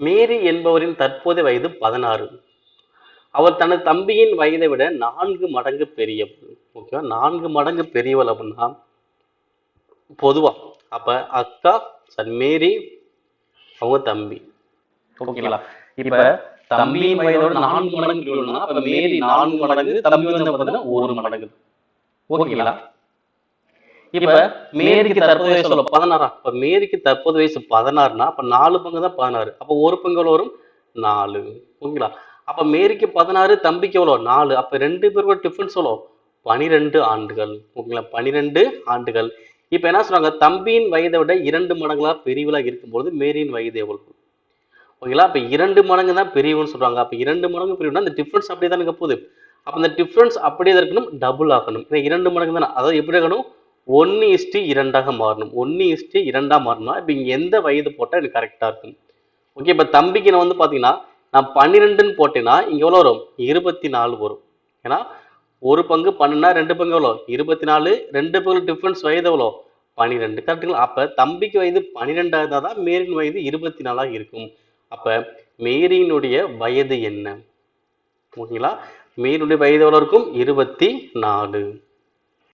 மேரி என்பவரின் தற்போதைய வயது பதினாறு. அவர் தனது தம்பியின் வயதை விட நான்கு மடங்கு பெரியவள் ஓகேவா நான்கு மடங்கு பெரியவள் அப்படின்னா பொதுவா. அப்ப அக்கா சன் மேரி அவங்க தம்பி. ஓகேங்களா இப்ப தம்பியின் வயதோட நான்கு மடங்கு மேரி நான்கு மடங்கு தம்பி வந்து பார்த்தீங்கன்னா ஒரு மடங்கு. ஓகேங்களா இப்ப மேரிக்கு தற்போது வயசு எவ்வளவு பதினாறா இப்ப மேரிக்கு தற்போது வயசு பதினாறுனா அப்ப நாலு பங்கு தான் பதினாறு. அப்ப ஒரு பங்கு வரும் நாலு. ஓகேங்களா அப்ப மேரிக்கு பதினாறு தம்பிக்கு எவ்வளவு நாலு. அப்ப ரெண்டு பேரோட டிஃபரன்ஸ் எவ்வளோ பனிரெண்டு ஆண்டுகள். ஓகேங்களா பனிரெண்டு ஆண்டுகள். இப்ப என்ன சொல்றாங்க? தம்பியின் வயதை விட இரண்டு மடங்களா பெரியவளா இருக்கும்போது மேரியின் வயது எவ்வளவு? ஓகேங்களா அப்ப இரண்டு மடங்கு தான் பெரியவன்னு சொல்றாங்க. அப்ப இரண்டு மடங்கு பெரியவனா அந்த டிஃபரன்ஸ் அப்படியே தான் போகுது. அப்ப அந்த டிஃபரன்ஸ் அப்படியே இருக்கணும். டபுள் ஆகணும் ஏன்னா இரண்டு மடங்கு தானே. அதாவது எப்படி இருக்கணும்? ஒன்று இஸ்டு இரண்டாக மாறணும். ஒன்று இஸ்டு இரண்டாக மாறணும்னா இப்போ இங்கே எந்த வயது போட்டால் எனக்கு கரெக்டாக இருக்கும். ஓகே இப்போ தம்பிக்கு நான் வந்து பார்த்தீங்கன்னா நான் பன்னிரெண்டுன்னு போட்டேன்னா இங்கே எவ்வளோ வரும்? இருபத்தி நாலு வரும். ஏன்னா ஒரு பங்கு பன்னெண்டா ரெண்டு பங்கு எவ்வளோ இருபத்தி நாலு ரெண்டு பங்கு டிஃப்ரென்ஸ் வயது எவ்வளோ பன்னிரெண்டு. கரெக்டுங்களா அப்போ தம்பிக்கு வயது பன்னிரெண்டாக இருந்தால் தான் மேரின் வயது இருபத்தி நாலாக இருக்கும். அப்போ மேரியினுடைய வயது என்ன? ஓகேங்களா மேரினுடைய வயது எவ்வளோ இருக்கும்? இருபத்தி நாலு